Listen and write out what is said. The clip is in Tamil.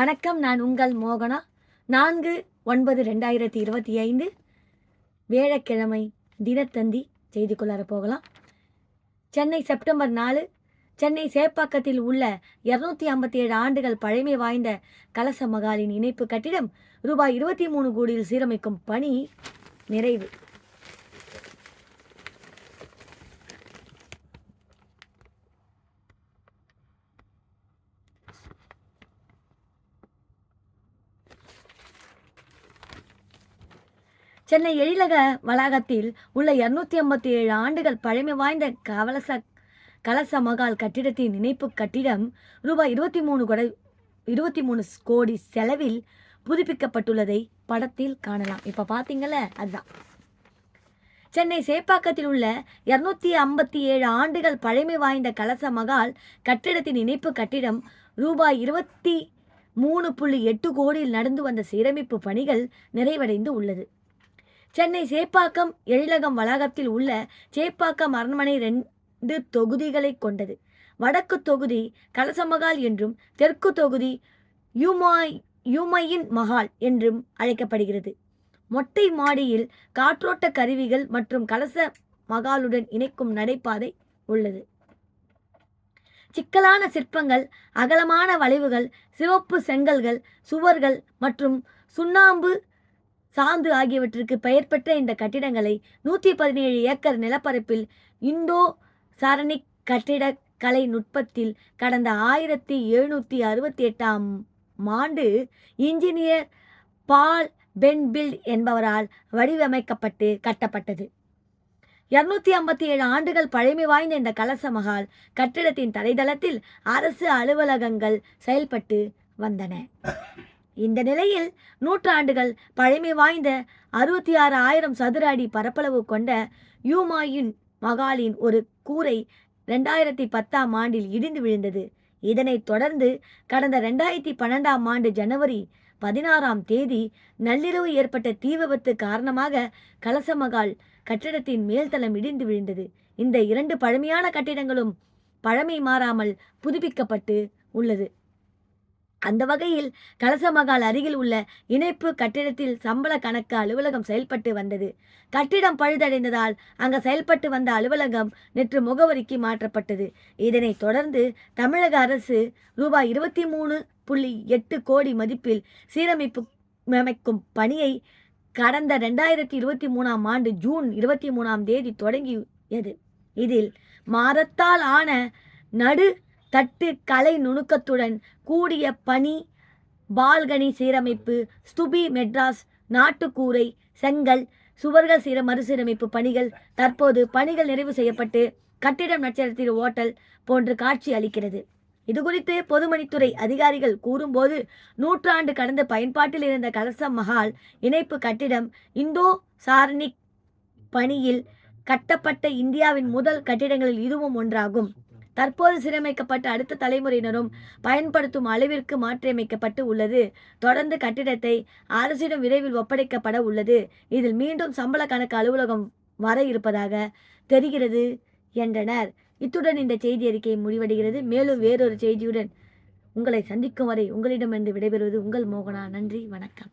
வணக்கம் நான் உங்கள் மோகனா. நான்கு ஒன்பது ரெண்டாயிரத்தி இருபத்தி ஐந்து வேழக்கிழமை தினத்தந்தி செய்திக்குள்ளார போகலாம் சென்னை செப்டம்பர் நாலு சென்னை சேப்பாக்கத்தில் உள்ள இருநூத்தி ஐம்பத்தி ஏழு ஆண்டுகள் பழமை வாய்ந்த கலச மகாலின் இணைப்பு கட்டிடம் ரூபாய் இருபத்தி மூணு கோடியில் சீரமைக்கும் பணி நிறைவு. சென்னை எழிலக வளாகத்தில் உள்ள இருநூத்தி ஐம்பத்தி ஏழு ஆண்டுகள் பழமை வாய்ந்த கவலச கலச மகால் கட்டிடத்தின் இணைப்பு கட்டிடம் ரூபாய் இருபத்தி மூணு கொடை இருபத்தி மூணு கோடி செலவில் புதுப்பிக்கப்பட்டுள்ளதை படத்தில் காணலாம். இப்போ பார்த்தீங்கல்ல அதுதான். சென்னை சேப்பாக்கத்தில் உள்ள இருநூத்தி ஐம்பத்தி ஏழு ஆண்டுகள் பழமை வாய்ந்த கலச மகால் கட்டிடத்தின் இணைப்பு கட்டிடம் ரூபாய் இருபத்தி மூணு புள்ளி எட்டு கோடியில் நடந்து வந்த சீரமைப்பு பணிகள் நிறைவடைந்து உள்ளது. சென்னை சேப்பாக்கம் எழிலகம் வளாகத்தில் உள்ள சேப்பாக்கம் அரண்மனை ரெண்டு தொகுதிகளை கொண்டது. வடக்கு தொகுதி கலசமகால் என்றும் தெற்கு தொகுதி யூமாய் யூமையின் மகால் என்றும் அழைக்கப்படுகிறது. மொட்டை மாடியில் காற்றோட்ட கருவிகள் மற்றும் கலச மகாலுடன் இணைக்கும் நடைபாதை உள்ளது. சிக்கலான சிற்பங்கள் அகலமான வளைவுகள் சிவப்பு செங்கல்கள் சுவர்கள் மற்றும் சுண்ணாம்பு சாந்து ஆகியவற்றிற்கு பெயர் பெற்ற இந்த கட்டிடங்களை நூற்றி பதினேழு ஏக்கர் நிலப்பரப்பில் இந்தோ சாரணிக் கட்டிட கலை நுட்பத்தில் கடந்த ஆயிரத்தி எழுநூற்றி அறுபத்தி எட்டாம் ஆண்டு இன்ஜினியர் பால் பென்பில்ட் என்பவரால் வடிவமைக்கப்பட்டு கட்டப்பட்டது. இருநூத்தி ஐம்பத்தி ஏழு ஆண்டுகள் பழமை வாய்ந்த இந்த கலச மகால் கட்டிடத்தின் தரைதளத்தில் அரசு அலுவலகங்கள் செயல்பட்டு வந்தன. இந்த நிலையில் நூற்றாண்டுகள் பழமை வாய்ந்த அறுபத்தி ஆறு ஆயிரம் சதுர அடி பரப்பளவு கொண்ட யூமாயின் மகாலின் ஒரு கூரை ரெண்டாயிரத்தி பத்தாம் ஆண்டில் இடிந்து விழுந்தது. இதனைத் தொடர்ந்து கடந்த ரெண்டாயிரத்தி பன்னெண்டாம் ஆண்டு ஜனவரி பதினாறாம் தேதி நள்ளிரவு ஏற்பட்ட தீ விபத்து காரணமாக கலசமகால் கட்டிடத்தின் மேல்தளம் இடிந்து விழுந்தது. இந்த இரண்டு பழமையான கட்டிடங்களும் பழமை மாறாமல் புதுப்பிக்கப்பட்டு உள்ளது. அந்த வகையில் கலசமகால் அருகில் உள்ள இணைப்பு கட்டிடத்தில் சம்பள கணக்கு அலுவலகம் செயல்பட்டு வந்தது. கட்டிடம் பழுதடைந்ததால் அங்கு செயல்பட்டு வந்த அலுவலகம் நேற்று முகவரிக்கு மாற்றப்பட்டது. இதனைத் தொடர்ந்து தமிழக அரசு ரூபாய் இருபத்தி மூணு புள்ளி எட்டு கோடி மதிப்பில் சீரமைப்பு அமைக்கும் பணியை கடந்த ரெண்டாயிரத்தி இருபத்தி மூணாம் ஆண்டு ஜூன் இருபத்தி மூணாம் தேதி தொடங்கியது. இதில் மாதத்தால் ஆன நடு தட்டு கலை நுணுக்கத்துடன் கூடிய பனி பால்கனி சீரமைப்பு ஸ்துபி மெட்ராஸ் நாட்டுக்கூரை செங்கல் சுவர்கள் சீர மறுசீரமைப்பு பணிகள் தற்போது பணிகள் நிறைவு செய்யப்பட்டு கட்டிடம் நட்சத்திர ஓட்டல் போன்று காட்சி அளிக்கிறது. இதுகுறித்து பொதுமணித்துறை அதிகாரிகள் கூறும்போது நூற்றாண்டு கடந்த பயன்பாட்டில் இருந்த கலச மஹால் இணைப்பு கட்டிடம் இந்தோ சார்னிக் பணியில் கட்டப்பட்ட இந்தியாவின் முதல் கட்டிடங்களில் இதுவும் ஒன்றாகும். தற்போது சீரமைக்கப்பட்ட அடுத்த தலைமுறையினரும் பயன்படுத்தும் அளவிற்கு மாற்றியமைக்கப்பட்டு உள்ளது. தொடர்ந்து கட்டிடத்தை அரசிடம் விரைவில் ஒப்படைக்கப்பட உள்ளது. இதில் மீண்டும் சம்பள கணக்கு அலுவலகம் வர இருப்பதாக தெரிகிறது என்றனர். இத்துடன் இந்த செய்தி அறிக்கை முடிவடைகிறது. மேலும் வேறொரு செய்தியுடன் உங்களை சந்திக்கும் வரை உங்களிடமிருந்து விடைபெறுவது உங்கள் மோகனா. நன்றி வணக்கம்.